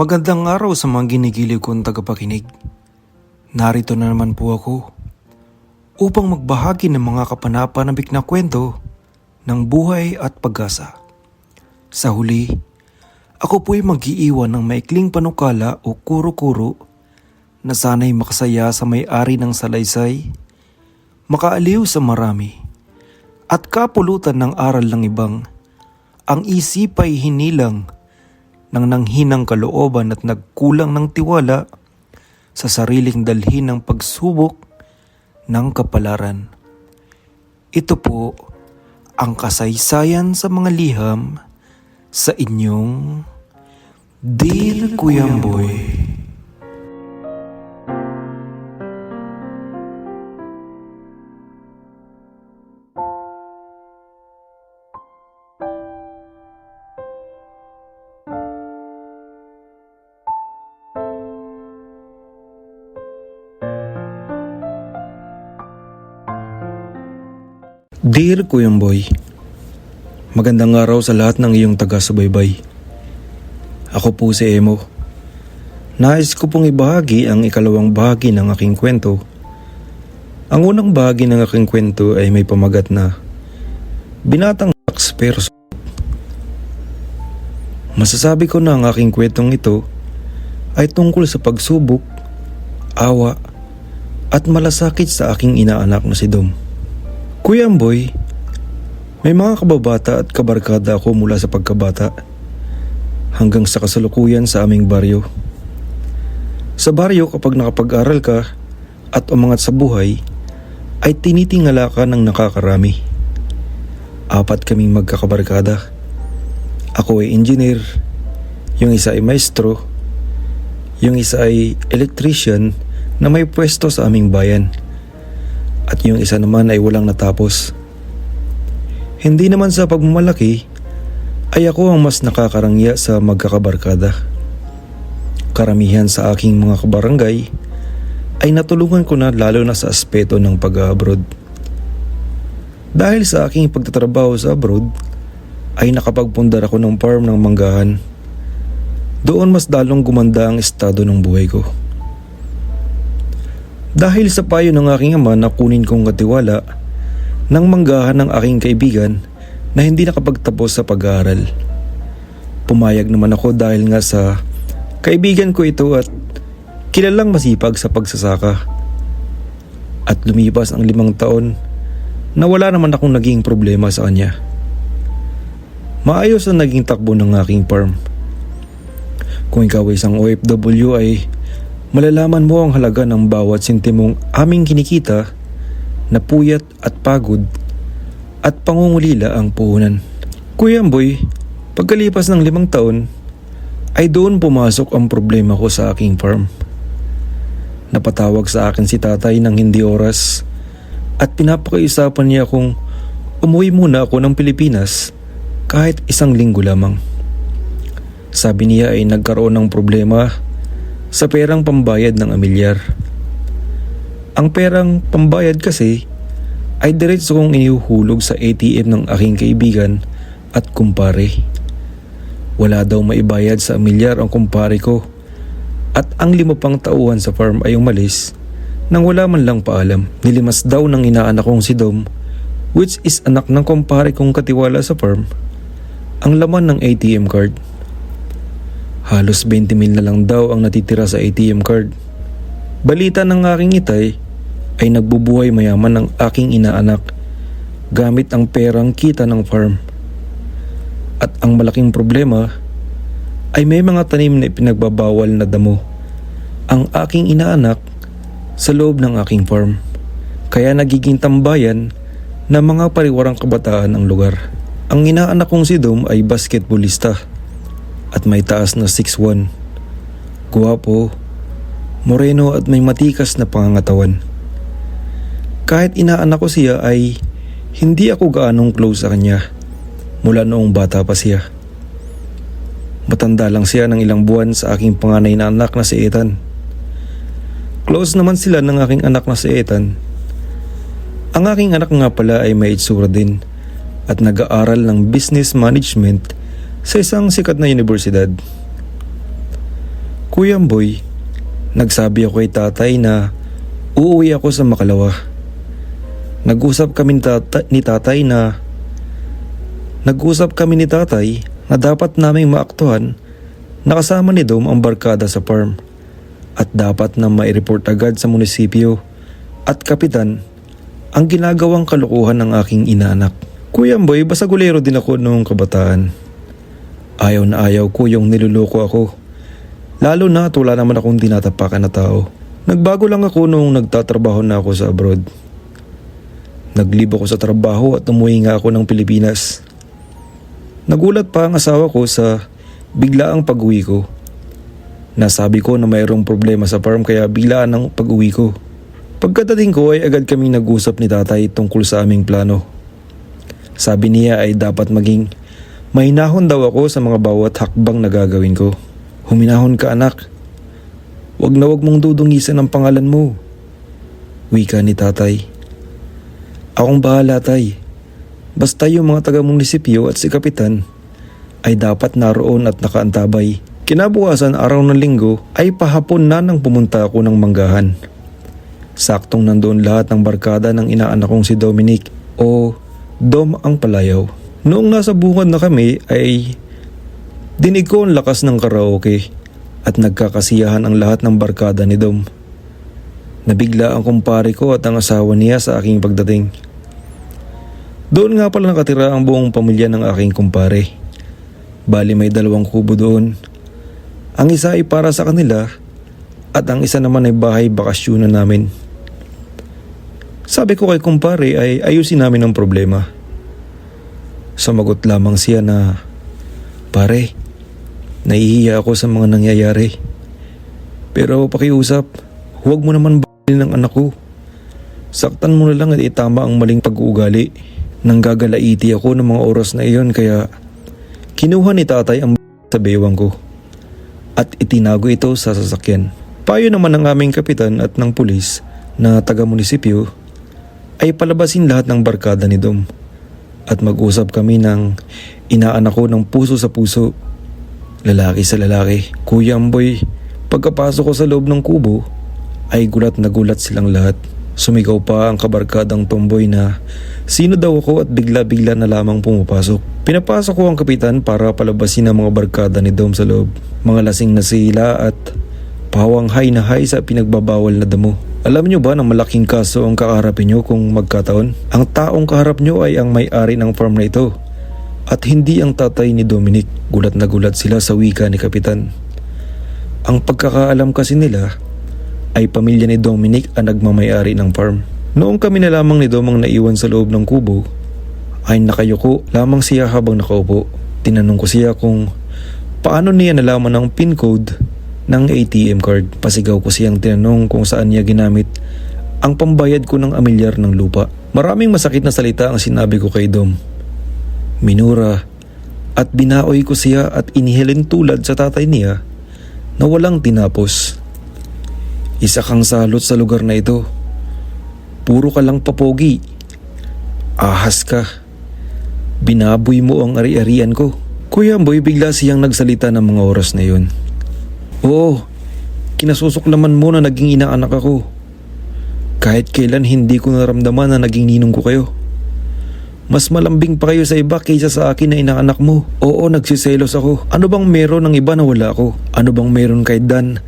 Magandang araw sa mga ginigiliw kong tagapakinig. Narito na naman po ako upang magbahagi ng mga kapanapanabik na kwento ng buhay at pag-asa. Sa huli, ako po'y mag-iiwan ng maikling panukala o kuro-kuro na sana'y makasaya sa may-ari ng salaysay, makaaliw sa marami, at kapulutan ng aral ng ibang, ang isip ay hinilang ng nanghinang kalooban at nagkulang ng tiwala sa sariling dalhin ng pagsubok ng kapalaran. Ito po ang kasaysayan sa mga liham sa inyong Dear Kuyamboy. Dear Kuyamboy, Magandang araw sa lahat ng iyong taga-subaybay. Ako po si Emo. Nais ko pong ibahagi ang ikalawang bahagi ng aking kwento. Ang unang bahagi ng aking kwento ay may pamagat na Binatang Max pero Masasabi ko na ang aking kwentong ito ay tungkol sa pagsubok, awa, at malasakit sa aking inaanak na si Dom. Kuya Amboy, may mga kababata at kabarkada ako mula sa pagkabata hanggang sa kasalukuyan sa aming baryo. Sa baryo kapag nakapag-aral ka at umangat sa buhay ay tinitingala ka ng nakakarami. Apat kaming magkakabarkada. Ako ay engineer, yung isa ay maestro, yung isa ay electrician na may pwesto sa aming bayan at yung isa naman ay walang natapos. Hindi naman sa pagmamalaki ay ako ang mas nakakarangya sa magkakabarkada. Karamihan sa aking mga kabarangay ay natulungan ko na lalo na sa aspeto ng pag-abroad. Dahil sa aking pagtatrabaho sa abroad, ay nakapagpundar ako ng farm ng manggahan. Doon mas dalong gumanda ang estado ng buhay ko. Dahil sa payo ng aking ama na kunin kong katiwala, nang manggahan ng aking kaibigan na hindi nakapagtapos sa pag-aaral. Pumayag naman ako dahil nga sa kaibigan ko ito at kilalang masipag sa pagsasaka. At lumipas ang limang taon na wala naman akong naging problema sa kanya. Maayos ang naging takbo ng aking farm. Kung ikaw ay isang OFW ay malalaman mo ang halaga ng bawat sentimong aming kinikita na puyat at pagod at pangungulila ang puhunan. Kuya Amboy, pagkalipas ng limang taon, ay doon pumasok ang problema ko sa aking farm. Napatawag sa akin si tatay ng hindi oras at pinapakaisapan niya kung umuwi muna ako ng Pilipinas kahit isang linggo lamang. Sabi niya ay nagkaroon ng problema sa perang pambayad ng amilyar. Ang perang pambayad kasi ay diretso kong inihuhulog sa ATM ng aking kaibigan at kumpare. Wala daw maibayad sa amilyar ang kumpare ko at ang lima pang tauhan sa farm ay umalis nang wala man lang paalam. Nilimas daw ng inaanak kong si Dom which is anak ng kumpare kong katiwala sa farm ang laman ng ATM card. Halos 20 mil na lang daw ang natitira sa ATM card. Balita ng aking itay ay nagbubuhay mayaman ng aking inaanak gamit ang perang kita ng farm. At ang malaking problema ay may mga tanim na ipinagbabawal na damo ang aking inaanak sa loob ng aking farm. Kaya nagiging tambayan ng mga pariwarang kabataan ang lugar. Ang inaanak kong si Dom ay basketballista at may taas na 6'1". Guwapo, moreno at may matikas na pangangatawan. Kahit inaanak ko siya ay hindi ako gaanong close sa kanya mula noong bata pa siya. Matanda lang siya ng ilang buwan sa aking panganay na anak na si Ethan. Close naman sila ng aking anak na si Ethan. Ang aking anak nga pala ay may itsura din at nag-aaral ng business management sa isang sikat na universidad. Kuya Boy, nagsabi ako kay tatay na uuwi ako sa Makalawa. Nag-usap kami tata- ni tatay na Nag-usap kami ni tatay na dapat naming maaktuhan na kasama ni Dom ang barkada sa farm at dapat na mai-report agad sa munisipyo at kapitan ang ginagawang kalukuhan ng aking inaanak. Kuya Boy, basagulero din ako noong kabataan. Ayaw na ayaw ko yung niluloko ako. Lalo na at wala naman akong tinatapakan na tao. Nagbago lang ako noong nagtatrabaho na ako sa abroad. Naglib ako sa trabaho at umuwi nga ako ng Pilipinas. Nagulat pa ang asawa ko sa biglaang pag-uwi ko. Nasabi ko na mayroong problema sa farm kaya biglaan ang pag-uwi ko. Pagkadating ko ay agad kaming nag-usap ni tatay tungkol sa aming plano. Sabi niya ay dapat maging mahinahon daw ako sa mga bawat hakbang na gagawin ko. Huminahon ka anak. Huwag na huwag mong dudungisan ang pangalan mo. Wika ni tatay. Akong bahala tay. Basta yung mga taga-munisipyo at si kapitan ay dapat naroon at nakaantabay. Kinabukasan araw ng linggo ay pahapon na nang pumunta ako ng manggahan. Saktong nandoon lahat ng barkada ng inaanak kong si Dominic o Dom ang palayaw. Noong nasa bungad na kami ay dinig ko ang lakas ng karaoke at nagkakasiyahan ang lahat ng barkada ni Dom. Nabigla ang kumpare ko at ang asawa niya sa aking pagdating. Doon nga pala nakatira ang buong pamilya ng aking kumpare. Bali may dalawang kubo doon. Ang isa ay para sa kanila at ang isa naman ay bahay bakasyonan namin. Sabi ko kay kumpare ay ayusin namin ang problema. Sumagot lamang siya na, Pare, nahihiya ako sa mga nangyayari. Pero pakiusap, huwag mo naman b***in ng anak ko. Saktan mo na lang at itama ang maling pag-uugali. Nang gagalaiti ako ng mga oras na iyon kaya kinuha ni tatay ang sa bewang ko at itinago ito sa sasakyan. Payo naman ng aming kapitan at ng pulis na taga-munisipyo ay palabasin lahat ng barkada ni Dom at mag-usap kami ng inaanak ko ng puso sa puso. Lalaki sa lalaki. Kuya Amboy, pagkapasok ko sa loob ng kubo ay gulat na gulat silang lahat. Sumigaw pa ang kabarkadang tomboy na sino daw ako at bigla-bigla na lamang pumapasok. Pinapasok ko ang kapitan para palabasin ang mga barkada ni Dom sa loob. Mga lasing na sila at pawang hay na hay sa pinagbabawal na damo. Alam nyo ba na malaking kaso ang kaharapin nyo kung magkataon? Ang taong kaharap nyo ay ang may-ari ng farm na ito at hindi ang tatay ni Dominic. Gulat na gulat sila sa wika ni Kapitan. Ang pagkakaalam kasi nila ay pamilya ni Dominic ang nagmamayari ng farm. Noong kami na lamang ni Dom ang naiwan sa loob ng kubo, ay nakayuko lamang siya habang nakaupo. Tinanong ko siya kung paano niya nalaman ang pin code ng ATM card. Pasigaw ko siyang tinanong kung saan niya ginamit ang pambayad ko ng amilyar ng lupa. Maraming masakit na salita ang sinabi ko kay Dom. Minura at binaoy ko siya at inihilin tulad sa tatay niya na walang tinapos. Isa kang salot sa lugar na ito. Puro ka lang papogi. Ahas ka. Binaboy mo ang ari-arian ko. Kuya Boy bigla siyang nagsalita ng mga oras na yun. Oo, kinasusuklaman mo na naging inaanak ako. Kahit kailan hindi ko naramdaman na naging ninong ko kayo. Mas malambing pa kayo sa iba kaysa sa akin na inaanak mo. Oo, nagsiselos ako. Ano bang meron ng iba na wala ako? Ano bang meron kay Dan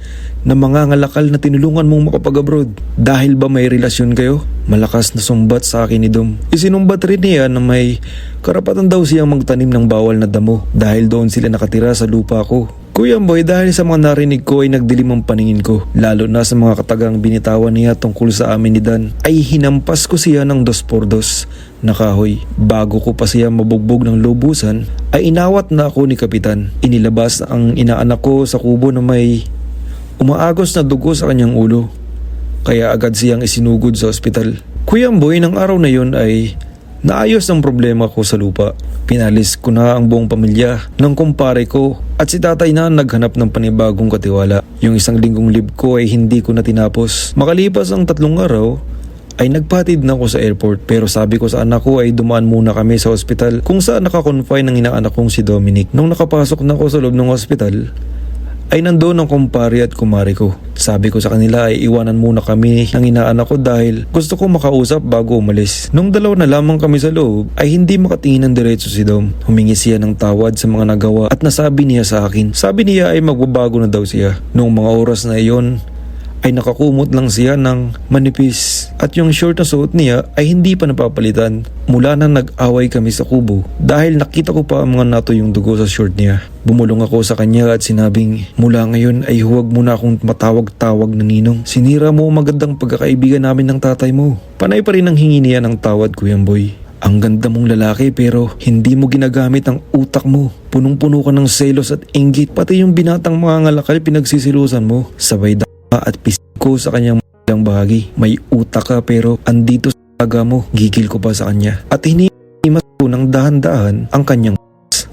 na mga ngalakal na tinulungan mong makapag-abroad? Dahil ba may relasyon kayo? Malakas na sumbat sa akin ni Dom. Isinumbat rin niya na may karapatan daw siyang magtanim ng bawal na damo dahil doon sila nakatira sa lupa ko. Kuya Boy, dahil sa mga narinig ko ay nagdilim ang paningin ko. Lalo na sa mga katagang binitawan niya tungkol sa amin ni Dan, ay hinampas ko siya ng dos por dos na kahoy. Bago ko pa siya mabugbog ng lubusan, ay inawat na ako ni Kapitan. Inilabas ang inaanak ko sa kubo na may umaagos na dugo sa kanyang ulo. Kaya agad siyang isinugod sa ospital. Kuya Boy, ng araw na yon ay naayos ang problema ko sa lupa. Pinalis ko na ang buong pamilya ng kumpare ko at si tatay na naghanap ng panibagong katiwala. Yung isang linggong lib ko ay hindi ko na tinapos. Makalipas ang tatlong araw, ay nagpatid na ako sa airport pero sabi ko sa anak ko ay dumaan muna kami sa ospital kung saan nakakonfine ng inaanak kong si Dominic. Nung nakapasok na ako sa loob ng ospital, ay nandoon ang kumpare at kumari ko. Sabi ko sa kanila ay iwanan muna kami ng inaanak ko dahil gusto ko makausap bago umalis. Nung dalaw na lamang kami sa loob ay hindi makatingin ng diretso si Dom. Humingi siya ng tawad sa mga nagawa at nasabi niya sa akin. Sabi niya ay magbabago na daw siya. Noong mga oras na iyon ay nakakumot lang siya ng manipis at yung short na suot niya ay hindi pa napapalitan mula nang nag-away kami sa kubo dahil nakita ko pa ang mga nato yung dugo sa short niya. Bumulong ako sa kanya at sinabing mula ngayon ay huwag mo na akong matawag-tawag na ninong. Sinira mo ang magandang pagkakaibigan namin ng tatay mo. Panay pa rin ang hingi niya ng tawad kuyang boy. Ang ganda mong lalaki pero hindi mo ginagamit ang utak mo. Punong-puno ka ng selos at inggit pati yung binatang mga ngalakal pinagsisilusan mo. Sabay at pis ko sa kanyang lang bahagi. May utak ka pero andito sa taga mo. Gigil ko pa sa kanya. At hinimas ko ng dahan-dahan ang kanyang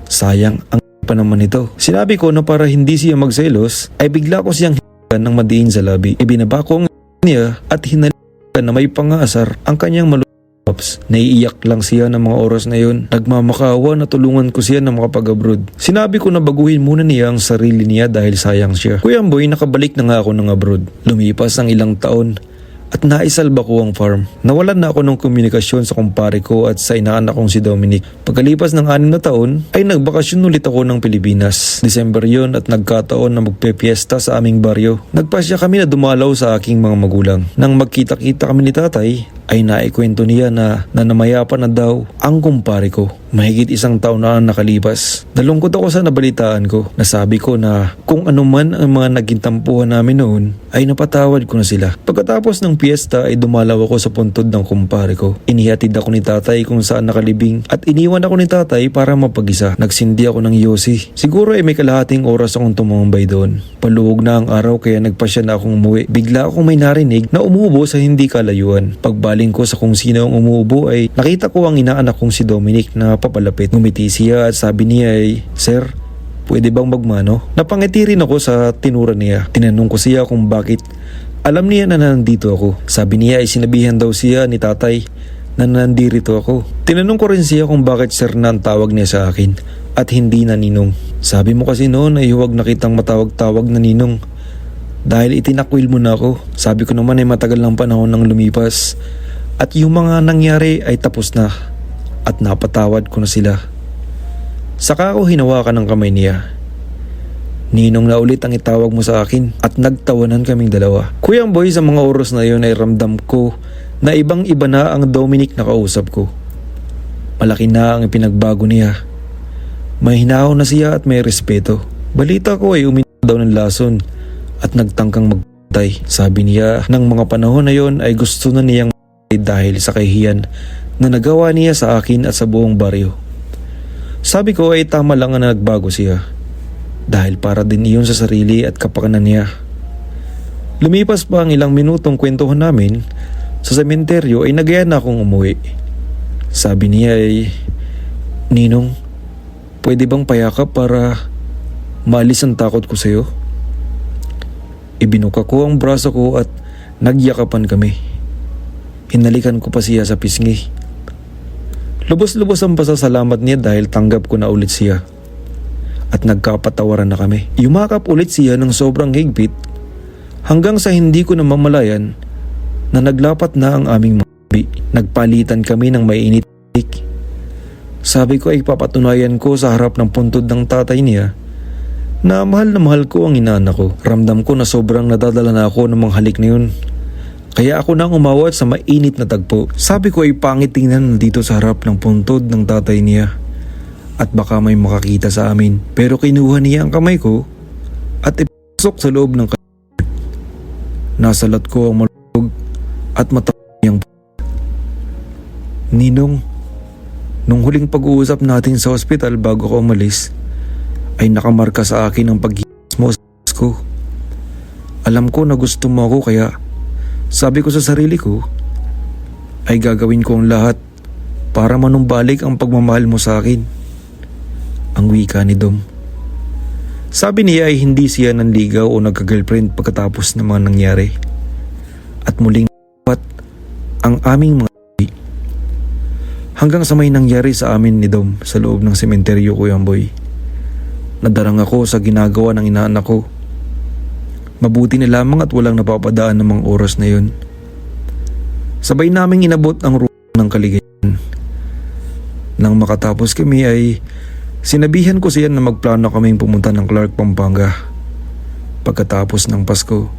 Sayang ang pa naman ito. Sinabi ko na para hindi siya magselos ay bigla ko siyang ng madiin sa labi. Ibinaba ko ang niya at hinalikan na may pangasar ang kanyang malu Pops. Naiiyak lang siya ng mga oras na yun. Nagmamakawa na tulungan ko siya na makapag-abroad. Sinabi ko na baguhin muna niya ang sarili niya dahil sayang siya. Kuya Boy, nakabalik na nga ako ng abroad. Lumipas ang ilang taon at naisalba ko ang farm. Nawalan na ako ng komunikasyon sa kumpare ko at sa inaanak kong si Dominic. Pagkalipas ng anim na taon, ay nagbakasyon ulit ako ng Pilipinas. December yon at nagkataon na magpepiesta sa aming baryo. Nagpasya kami na dumalaw sa aking mga magulang. Nang magkita-kita kami ni tatay, ay naikwento niya na nanamayapan na daw ang kumpare ko. Mahigit isang taon na ang nakalipas. Nalungkot ako sa nabalitaan ko. Nasabi ko na kung ano man ang mga naging tampuhan namin noon ay napatawad ko na sila. Pagkatapos ng piyesta ay dumalaw ako sa puntod ng kumpare ko. Inihatid ako ni tatay kung saan nakalibing at iniwan ako ni tatay para mapag-isa. Nagsindi ako ng yosi. Siguro ay may kalahating oras akong tumambay doon. Paluwag na ang araw kaya nagpasya na akong umuwi. Bigla akong may narinig na umubo sa hindi kalayuan. Pagbalik ko sa kung sino ang umuubo ay nakita ko ang inaanak kong si Dominic na papalapit. Ngumiti siya at sabi niya ay, Sir, pwede bang magmano? Napangiti rin ako sa tinura niya. Tinanong ko siya kung bakit alam niya na nandito ako. Sabi niya ay sinabihan daw siya ni tatay na nandirito ako. Tinanong ko rin siya kung bakit sir na ang tawag niya sa akin at hindi na ninong. Sabi mo kasi noon ay huwag nakitang matawag-tawag na ninong. Dahil itinakwil mo na ako. Sabi ko naman ay matagal ng panahon nang lumipas. At yung mga nangyari ay tapos na. At napatawad ko na sila. Saka ako hinawakan ng kamay niya. Ninong na ulit ang itawag mo sa akin at nagtawanan kaming dalawa. Kuyang boy sa mga oras na yun ay ramdam ko na ibang iba na ang Dominic na kausap ko. Malaki na ang pinagbago niya. May hinahaw na siya at may respeto. Balita ko ay uminom daw ng lason at nagtangkang magpatay. Sabi niya ng mga panahon na yon ay gusto na niyang dahil sa kahihiyan na nagawa niya sa akin at sa buong baryo. Sabi ko ay tama lang na nagbago siya dahil para din iyon sa sarili at kapakanan niya. Lumipas pa ang ilang minutong kwentuhan namin sa sementeryo ay nagaya na akong umuwi. Sabi niya ay, Ninong, pwede bang payakap para maalis ang takot ko sa'yo? Ibinuka ko ang braso ko at nagyakapan kami. Hinalikan ko pa siya sa pisngi. Lubos-lubos ang pasasalamat niya dahil tanggap ko na ulit siya. At nagkapatawaran na kami. Yumakap ulit siya ng sobrang higpit hanggang sa hindi ko namamalayan na naglapat na ang aming mga gabi. Nagpalitan kami ng mainit. Sabi ko ay papatunayan ko sa harap ng puntod ng tatay niya na mahal na mahal ko ang inaanak ko. Ramdam ko na sobrang nadadala na ako ng mga halik na yun. Kaya ako nang umawat sa mainit na tagpo. Sabi ko ay pangit tingnan dito sa harap ng puntod ng tatay niya. At baka may makakita sa amin. Pero kinuha niya ang kamay ko at ipasok sa loob ng k- Nasalat ko ang malulog at mata niyang Ninong, nung huling pag-uusap natin sa ospital bago ko umalis, ay nakamarka sa akin ang pag mo sa ko. Alam ko na gusto mo ako kaya sabi ko sa sarili ko ay gagawin ko ang lahat para manumbalik ang pagmamahal mo sa akin. Ang wika ni Dom. Sabi niya ay hindi siya nanligaw o nagka-girlfriend pagkatapos ng mga nangyari. At muling pat ang aming mga Hanggang sa may nangyari sa amin ni Dom sa loob ng sementeryo ko yung boy. Nadarang ako sa ginagawa ng inaanak ko Mabuti na lamang at walang napapadaan ng mga oras na yun. Sabay naming inabot ang ruta ng kaligayahan. Nang makatapos kami ay sinabihan ko siya na magplano kaming pumunta ng Clark, Pampanga. Pagkatapos ng Pasko.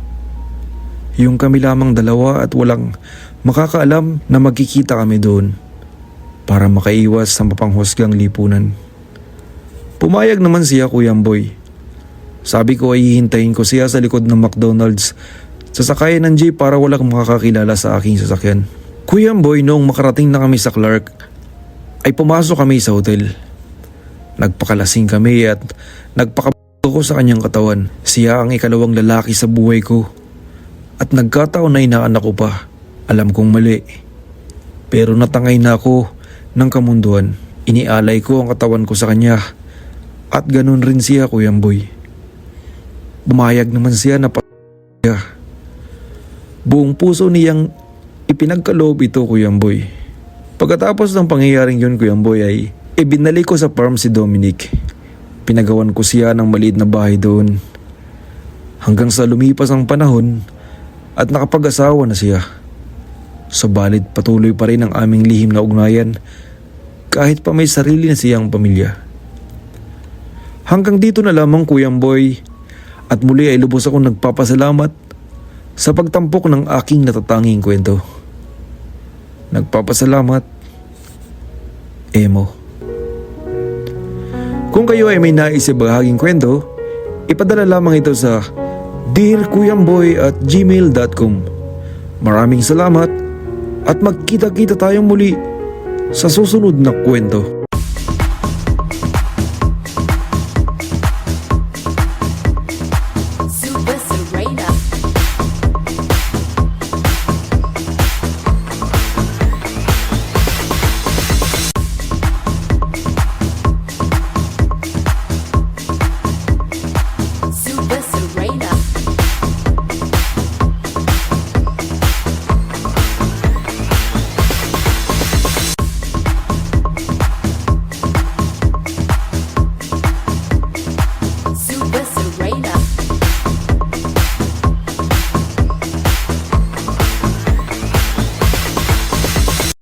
Yung kami lamang dalawa at walang makakaalam na magkikita kami doon para makaiwas sa mapanghusgang lipunan. Pumayag naman siya Kuya Boy. Sabi ko ay hihintayin ko siya sa likod ng McDonald's sa sakayan ng jeep para walang makakakilala sa aking sasakyan. Kuya Boy, noong makarating na kami sa Clark, ay pumasok kami sa hotel. Nagpakalasing kami at nagpakabuto ko sa kanyang katawan. Siya ang ikalawang lalaki sa buhay ko. At nagkataon na inaanak ko pa. Alam kong mali. Pero natangay na ako ng kamunduan. Inialay ko ang katawan ko sa kanya. At ganun rin siya, Kuya Boy. Bumayag naman siya na pa siya. Buong puso niyang ipinagkaloob ito, Kuya Boy. Pagkatapos ng pangyayaring yun, Kuya Boy, ay ibinalik ko sa farm si Dominic. Pinagawan ko siya ng maliit na bahay doon. Hanggang sa lumipas ang panahon at nakapag-asawa na siya. Subalit patuloy pa rin ang aming lihim na ugnayan kahit pa may sarili na siyang pamilya. Hanggang dito na lamang Kuyang Boy at muli ay lubos akong nagpapasalamat sa pagtampok ng aking natatanging kwento. Nagpapasalamat, Emo. Kung kayo ay may nais sa bahaging kwento, ipadala lamang ito sa dearkuyamboy at gmail.com Maraming salamat at magkita-kita tayong muli sa susunod na kwento.